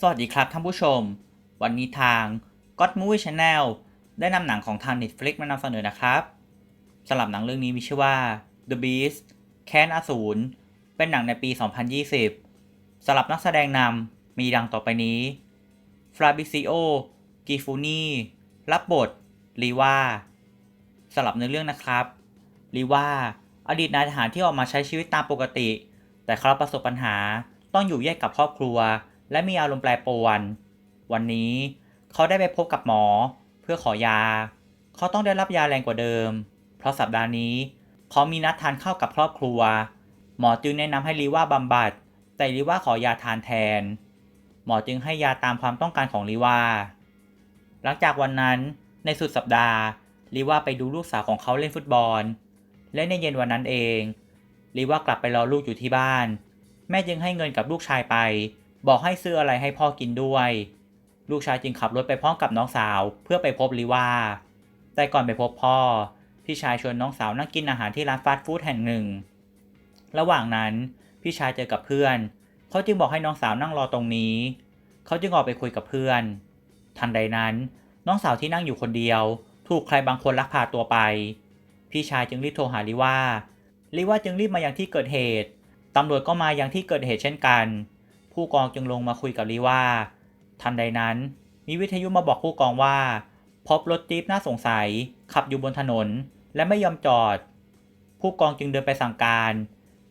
สวัสดีครับท่านผู้ชม วันนี้ทาง God Movie Channel ได้นำหนังของทาง Netflix มานำเสนอนะครับสำหรับหนังเรื่องนี้มีชื่อว่า The Beast แค้นอสูรเป็นหนังในปี 2020สำหรับนักแสดงนำมีดังต่อไปนี้ฟราบิซิโอกิฟูนีรับบทลีวาสำหรับในอเรื่องนะครับลีวาอดีตนายทหารที่ออกมาใช้ชีวิตตามปกติ แต่เขาประสบปัญหาต้องอยู่แยกกับครอบครัว และมีอารมณ์แปรปรวน วันนี้เขาได้ไปพบกับหมอ เพื่อขอยา เขาต้องได้รับยาแรงกว่าเดิม เพราะสัปดาห์นี้เขามีนัดทานข้าวกับครอบครัว หมอจึงแนะนำให้ลีว่าบำบัด แต่ลีว่าขอยาทานแทน หมอจึงให้ยาตามความต้องการของลีว่า หลังจากวันนั้นในสุดสัปดาห์ลีว่าไปดูลูกสาวของเขาเล่นฟุตบอล และในเย็นวันนั้นเองลีว่ากลับไปรอลูกอยู่ที่บ้าน แม่จึงให้เงินกับลูกชายไป บอกให้ซื้ออะไรให้พ่อกินด้วย ลูกชายจึงขับรถไปพร้อมกับน้องสาว เพื่อไปพบลีว่าแต่ก่อนไปพบพ่อ พี่ชายชวนน้องสาวนั่งกินอาหารที่ร้านฟาสต์ฟู้ดแห่งหนึ่ง ระหว่างนั้นพี่ชายเจอกับเพื่อน เขาจึงบอกให้น้องสาวนั่งรอตรงนี้ เขาจึงออกไปคุยกับเพื่อน ทันใดนั้น น้องสาวที่นั่งอยู่คนเดียว ถูกใครบางคนลักพาตัวไป พี่ชายจึงรีบโทรหาลิว่าลิว่าจึงรีบมาอยังที่เกิดเหตุตำรวจก็มาอยังที่เกิดเหตุเช่นกัน ผู้กองจึงลงมาคุยกับลิว่า ทันใดนั้น มีวิทยุมาบอกผู้กองว่า พบรถจี๊ปน่าสงสัย ขับอยู่บนถนน และไม่ยอมจอด ผู้กองจึงเดินไปสั่งการ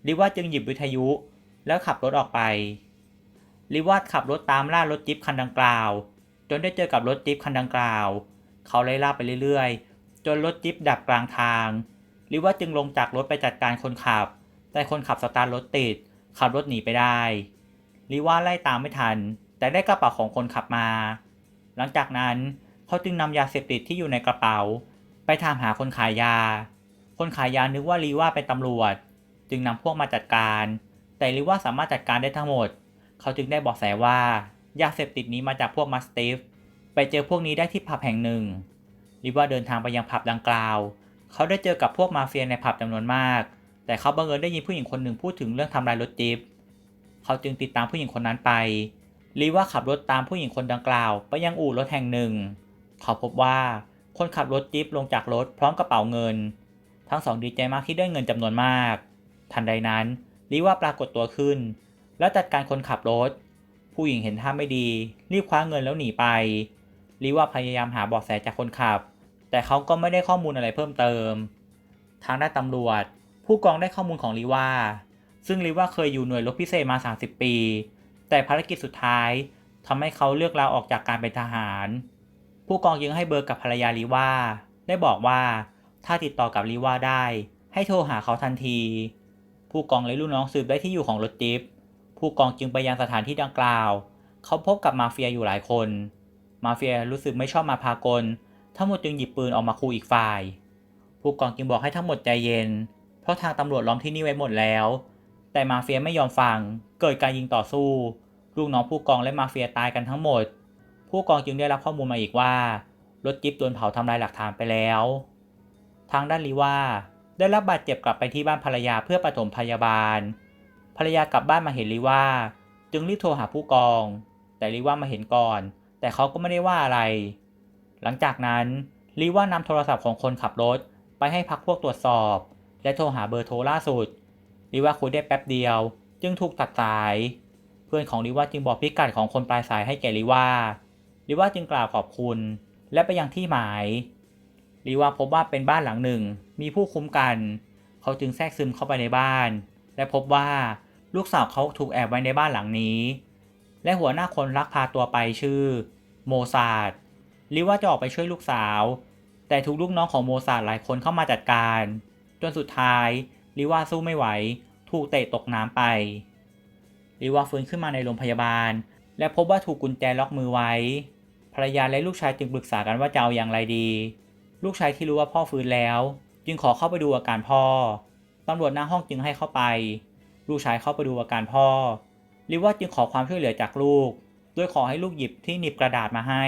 ลิว่าจึงหยิบวิทยุ แล้วขับรถออกไปลิว่าขับรถตามล่ารถจี๊ปคันดังกล่าว จนได้เจอกับรถจี๊ปคันดังกล่าว เขาไล่ล่าไปเรื่อยๆ จนรถจี๊ปดับกลางทางลิว่าจึงลงจากรถไปจัดการคนขับ แต่คนขับสตาร์ทรถติด ขับรถหนีไปได้ ลิว่าไล่ตามไม่ทัน แต่ได้กระเป๋าของคนขับมา หลังจากนั้นเขาจึงนำยาเสพติดที่อยู่ในกระเป๋า ไปถามหาคนขายยา คนขายยานึกว่าลีว่าเป็นตำรวจ จึงนำพวกมาจัดการ แต่ลีว่าสามารถจัดการได้ทั้งหมด เขาจึงได้บอกแสว่ายาเสพติดนี้มาจากพวกมาสติฟไปเจอพวกนี้ได้ที่ผับแห่งหนึ่งลีว่าเดินทางไปยังผับดังกล่าว เขาได้เจอกับพวกมาเฟียในผับจำนวนมาก แต่เขาบังเอิญได้ยินผู้หญิงคนหนึ่งพูดถึงเรื่องทำลายรถจิ๊บ เขาจึงติดตามผู้หญิงคนนั้นไปลีว่าขับรถตามผู้หญิงคนดังกล่าว ไปยังอู่รถแห่งหนึ่ง เขาพบว่าคนขับรถจิ๊บลงจากรถพร้อมกระเป๋าเงิน ทั้งสองดีใจมากที่ได้เงินจำนวนมาก ทันใดนั้นลีว่าปรากฏตัวขึ้น แล้วจัดการคนขับรถ ผู้หญิงเห็นท่าไม่ดี รีบคว้าเงินแล้วหนีไปลีว่าพยายามหาเบาะแสจากคนขับ แต่เขาก็ไม่ได้ข้อมูลอะไรเพิ่มเติม ทางด้านตำรวจ ผู้กองได้ข้อมูลของลีว่า ซึ่งลีว่าเคยอยู่หน่วยรบพิเศษมา 30 ปี แต่ภารกิจสุดท้ายทำให้เขาเลือกลาออกจากการเป็นทหาร ผู้กองยังให้เบอร์กับภรรยาลีว่า ได้บอกว่าถ้าติดต่อกับลีว่าได้ ให้โทรหาเขาทันที ผู้กองและลูกน้องสืบได้ที่อยู่ของรถจิ๊บผู้กองจึงไปยังสถานที่ดังกล่าว เขาพบกับมาเฟียอยู่หลายคน มาเฟียรู้สึกไม่ชอบมาพากล ทั้งหมดจึงหยิบปืนออกมาขู่อีกฝ่าย ผู้กองจึงบอกให้ทั้งหมดใจเย็น เพราะทางตำรวจล้อมที่นี่ไว้หมดแล้ว แต่มาเฟียไม่ยอมฟัง เกิดการยิงต่อสู้ ลูกน้องผู้กองและมาเฟียตายกันทั้งหมด ผู้กองจึงได้รับข้อมูลมาอีกว่า รถจิ๊บโดนเผาทำลายหลักฐานไปแล้ว ทางด้านลีว่าได้รับบาดเจ็บกลับไปที่บ้านภรรยาเพื่อปฐมพยาบาล ภรรยากลับบ้านมาเห็นลีว่า จึงรีบโทรหาผู้กอง แต่ลีว่ามาเห็นก่อน แต่เขาก็ไม่ได้ว่าอะไร หลังจากนั้นลีว่านำโทรศัพท์ของคนขับรถ ไปให้พักพวกตรวจสอบ และโทรหาเบอร์โทรล่าสุด ลีว่าคุยได้แป๊บเดียว จึงถูกตัดสาย เพื่อนของลีว่าจึงบอกพิกัดของคนปลายสายให้แก่ลีว่าลีว่าจึงกล่าวขอบคุณ และไปยังที่หมายลีว่าพบว่าเป็นบ้านหลังหนึ่ง มีผู้คุ้มกัน เขาจึงแทรกซึมเข้าไปในบ้าน และพบว่าลูกสาวเขาถูกแอบไว้ในบ้านหลังนี้ และหัวหน้าคนลักพาตัวไปชื่อ โมซาดลีว่าจะออกไปช่วยลูกสาว แต่ถูกลูกน้องของโมซาดหลายคนเข้ามาจัดการ จนสุดท้าย ลีว่าสู้ไม่ไหว ถูกเตะตกน้ำไปลีว่าฟื้นขึ้นมาในโรงพยาบาล และพบว่าถูกกุญแจล็อกมือไว้ ภรรยาและลูกชายจึงปรึกษากันว่าจะเอาอย่างไรดี ลูกชายที่รู้ว่าพ่อฟื้นแล้ว จึงขอเข้าไปดูอาการพ่อ ตำรวจหน้าห้องจึงให้เข้าไป ลูกชายเข้าไปดูอาการพ่อ ลิว่าจึงขอความช่วยเหลือจากลูก โดยขอให้ลูกหยิบที่หนีบกระดาษมาให้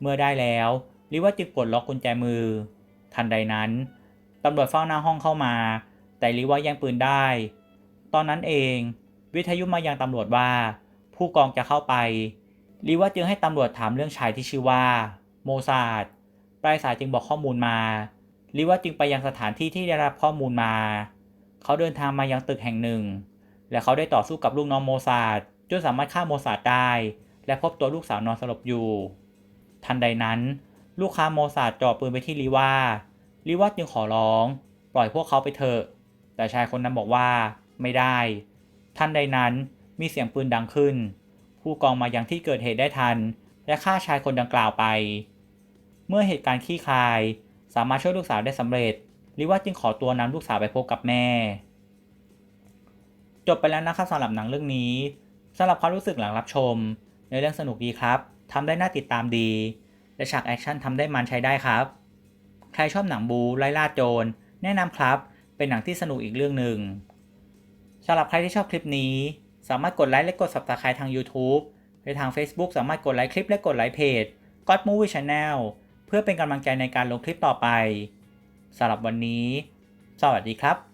เมื่อได้แล้วลิว่าจึงปลดล็อกกุญแจมือ ทันใดนั้น ตำรวจเฝ้าหน้าห้องเข้ามา แต่ลิว่าแย่งปืนได้ ตอนนั้นเอง วิทยุมายังตำรวจว่า ผู้กองจะเข้าไปลีว่าจึงให้ตำรวจถามเรื่องชายที่ชื่อว่า โมซาดปลายสายจึงบอกข้อมูลมาลีว่าจึงไปยังสถานที่ที่ได้รับข้อมูลมา เขาเดินทางมายังตึกแห่งหนึ่ง และเขาได้ต่อสู้กับลูกน้องโมซาดจนสามารถฆ่าโมซาดได้ และพบตัวลูกสาวนอนสลบอยู่ ทันใดนั้น ลูกค้าโมซาดจ่อปืนไปที่ลีว่าลีว่าจึงขอร้อง ปล่อยพวกเขาไปเถอะ แต่ชายคนนั้นบอกว่าไม่ได้ทันใดนั้นมีเสียงปืนดังขึ้น ผู้กองมายังที่เกิดเหตุได้ทัน และฆ่าชายคนดังกล่าวไป เมื่อเหตุการณ์คลี่คลาย สามารถช่วยลูกสาวได้สำเร็จลิว่าจึงขอตัวนำลูกสาวไปพบกับแม่ จบไปแล้วนะครับสำหรับหนังเรื่องนี้สำหรับความรู้สึกหลังรับชม ในเรื่องสนุกดีครับทำได้น่าติดตามดี และฉากแอคชั่นทำได้มันใช้ได้ครับ ใครชอบหนังบูไล่ล่าโจร แนะนำครับ เป็นหนังที่สนุกอีกเรื่องหนึ่งสำหรับใครที่ชอบคลิปนี้ สามารถกดไลค์และกด subscribe ทาง YouTube หรือทาง Facebook สามารถกดไลค์คลิปและกดไลค์เพจ God Movie Channel เพื่อเป็นกำลังใจในการลงคลิปต่อไปสำหรับวันนี้ สวัสดีครับ